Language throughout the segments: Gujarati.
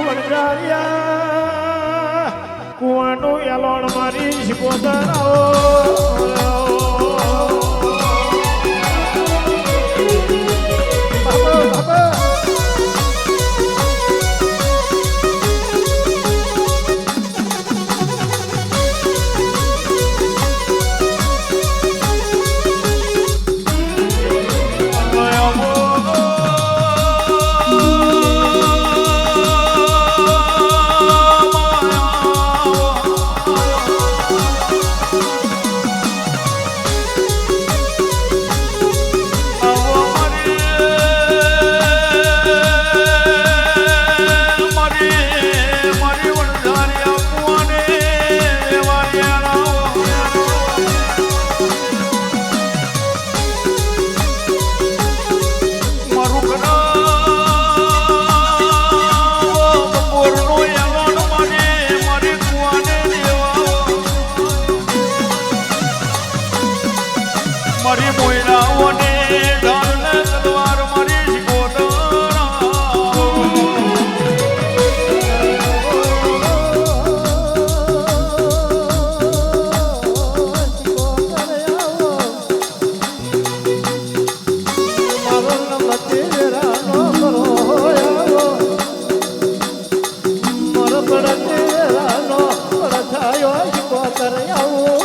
વણજાર્યા કુવાનું એલોણ મારી શીખો ધરાવો yar yavrum.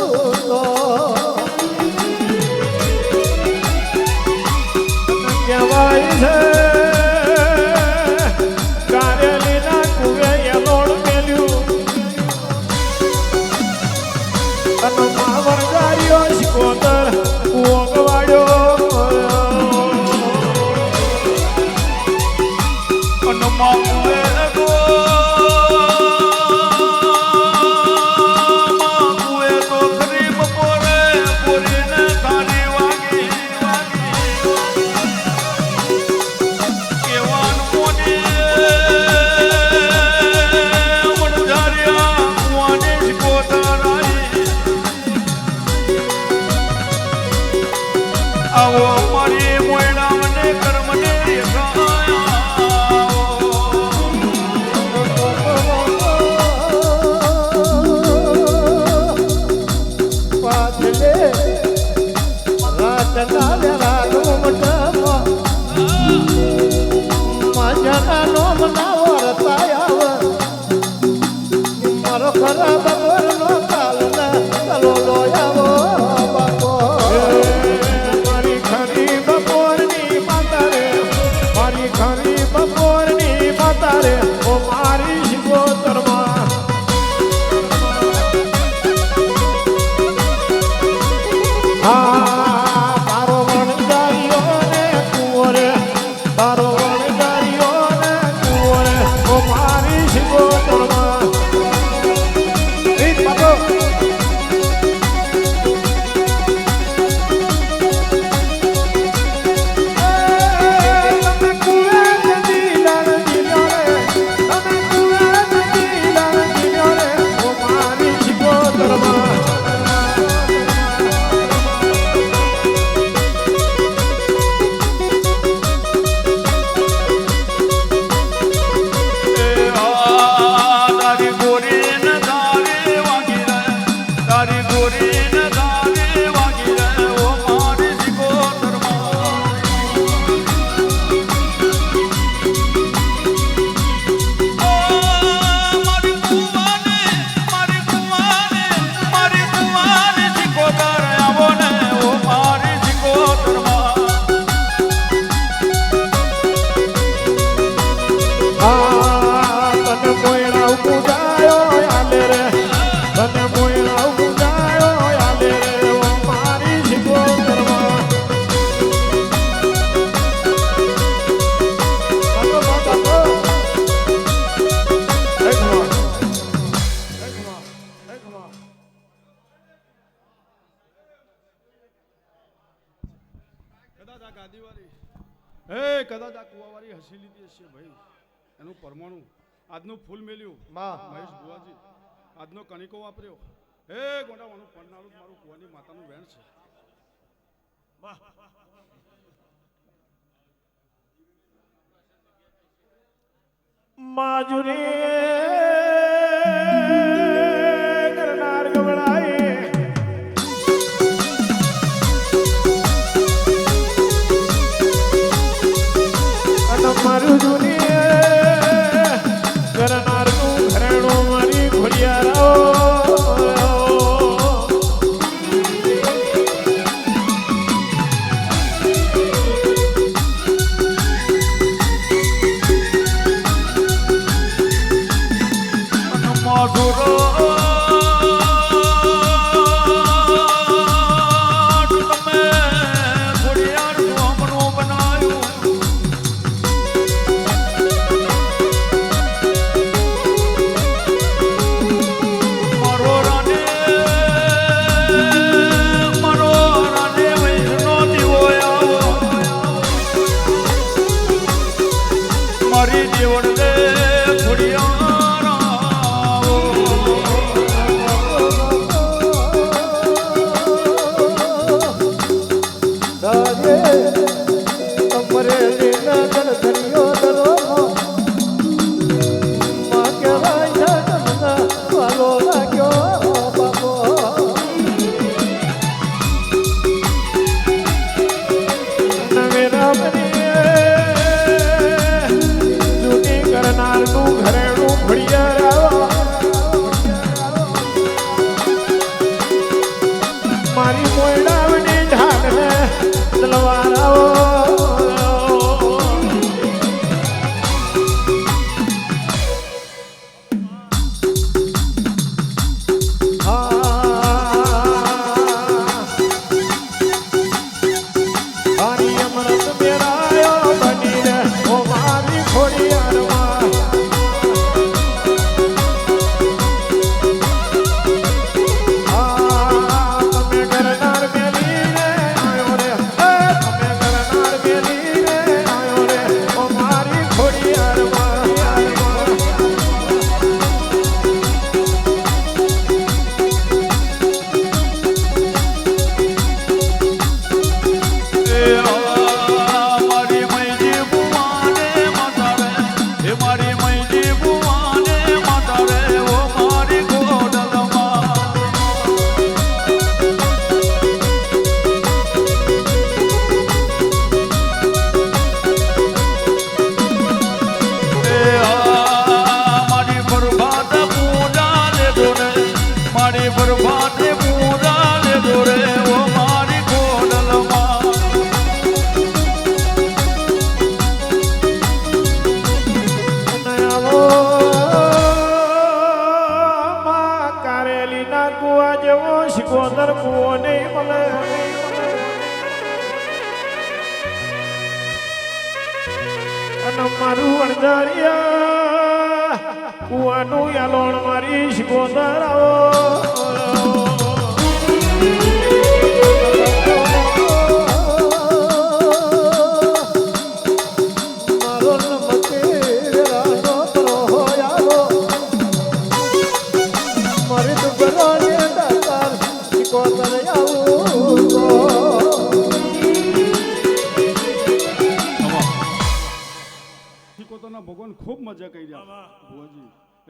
ટકાવ્યા એનું પરમાણુ. આજનું ફૂલ મેલ્યું. મહેશ ભુવાજી. આજનો કણિકો વાપર્યો. હે ગોંડાવાનું પરનાળું મારું કુવાની માતાનું વેણ છે. માજુરી.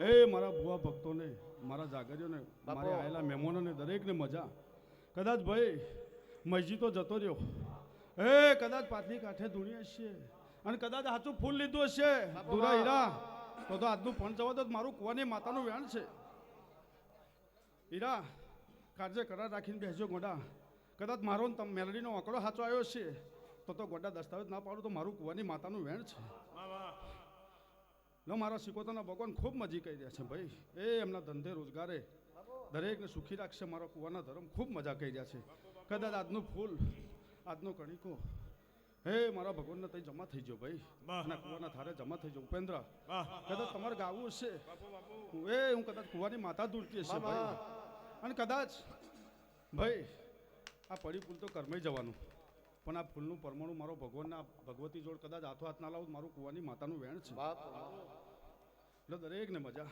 એ મારા ભુવા ભક્તોને મારા જાગરીઓને મારે આવેલા મહેમાનોને દરેકને મજા. કદાચ ભાઈ મસ્જિદ તો જતો રહ્યો. એ કદાચ પાટલી કાંઠે ધૂણી હશે. અને કદાચ સાચું ફૂલ લીધું હશે. દુરા હીરા. તો તો આજનું ફોન જવા દો મારું કુવાની માતાનું વેણ છે. હીરા કાળજે કરાર રાખીને બેસજો ગોડા. કદાચ મારો તમ મેલડીનો આંકડો સાચો આવ્યો છે તો તો ગોડા દસ્તાવેજ ના પાડું તો મારું કુવાની માતાનું વેણ છે. લો મારા શિકોતરના ભગવાન ખૂબ મજી કરી રહ્યા છે ભાઈ. એ એમના ધંધે રોજગારે દરેકને સુખી રાખશે મારા કુવાના ધર્મ ખૂબ મજા કરી રહ્યા છે. કદાચ આજનું ફૂલ આજનો કણિકો. હે મારા ભગવાનને તઈ જમા થઈ ગયો ભાઈ. અને કુવાના થારે જમા થઈ ગયો. ઉપેન્દ્ર કદાચ તમારે ગાવું હશે? એ હું કદાચ કુવાની માતા દૂરતી હશે ભાઈ. અને કદાચ ભાઈ આ પડી ફૂલ તો કરમે જવાનું. પણ આ ફૂલનું પરમાણુ મારો ભગવાનના ભગવતી જોડ કદાચ હાથો હાથ ના લાવું મારું કુવાની માતાનું વેણ છે. એટલે દરેકને મજા.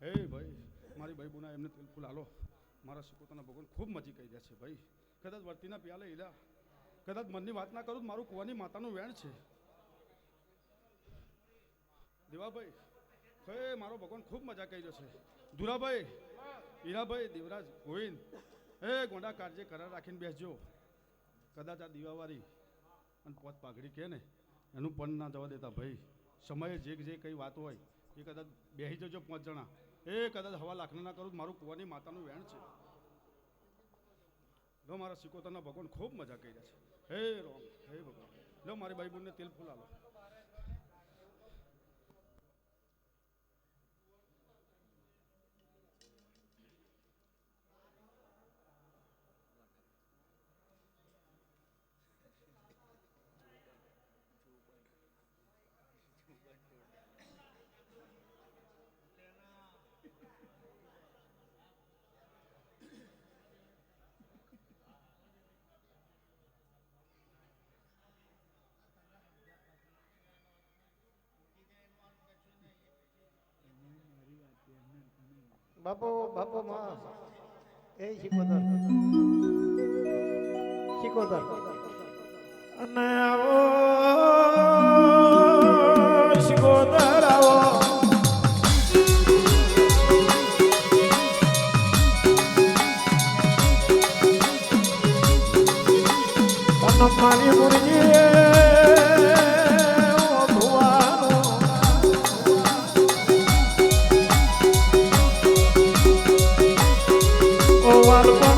હે ભાઈ, મારી ભાઈ બુના એમને તેલ ફૂલ હાલો મારા શિકોતાના ભગવાન ખૂબ મજી કહી દે છે ભાઈ. કદાચ વર્તીના પ્યાલે ઈલા. કદાચ મનની વાત ના કરું મારું કુવાની માતાનું વેણ છે. દેવાભાઈ, હે, મારો ભગવાન ખૂબ મજા કરી રહ્યો છે. દુરાભાઈ હીરાભાઈ દેવરાજ, ગોવિંદ, હે, ગોંડા કાળજે કરાર રાખીને બેસજો. કદાચ આ દીવાવાળી અને પોત પાઘડી કહે ને, એનું પણ ના જવા દેતા ભાઈ. સમયે જે જે કંઈ વાત હોય એ કદાચ બેસી જજો પાંચ જણા. એ કદાચ હવા લાખના ના કરું, મારું કુવાની માતાનું વેણ છે. લો મારા સિકોતરના ભગવાન ખૂબ મજા કરી રહ્યા છે. હે રોમ, હે ભગવાન. લો મારી બાઈ બોનને તેલ ફૂલ બાપુ બાપો માં. એ શીખોતર શીખોતર અને આવો શીખોતર આવો. મારી મુરગી wonderful.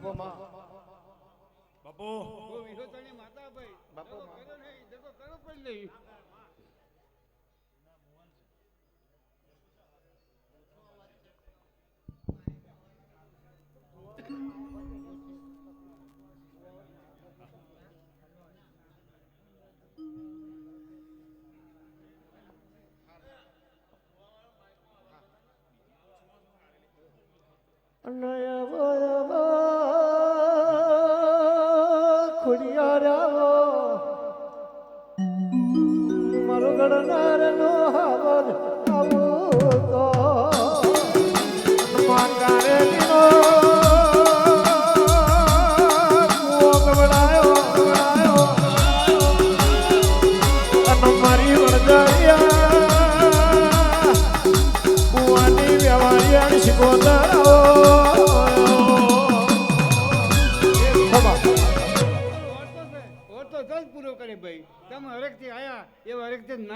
બાપો. બહુ વિહોતાની માતા ભાઈ બાપો કરો નહીં કરો પણ નહીં.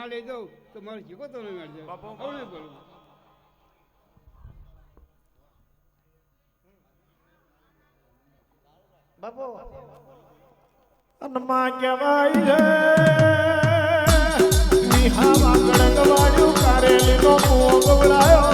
ના લઈ દઉં તો મારે શીખો તો નહીં મળશે બાપુ, બોલું. બાપુ. અનમાં કહેવાય છે નિહાવા ગળંગ વાળ્યું કારેલીનો કૂવો ગવડાયો.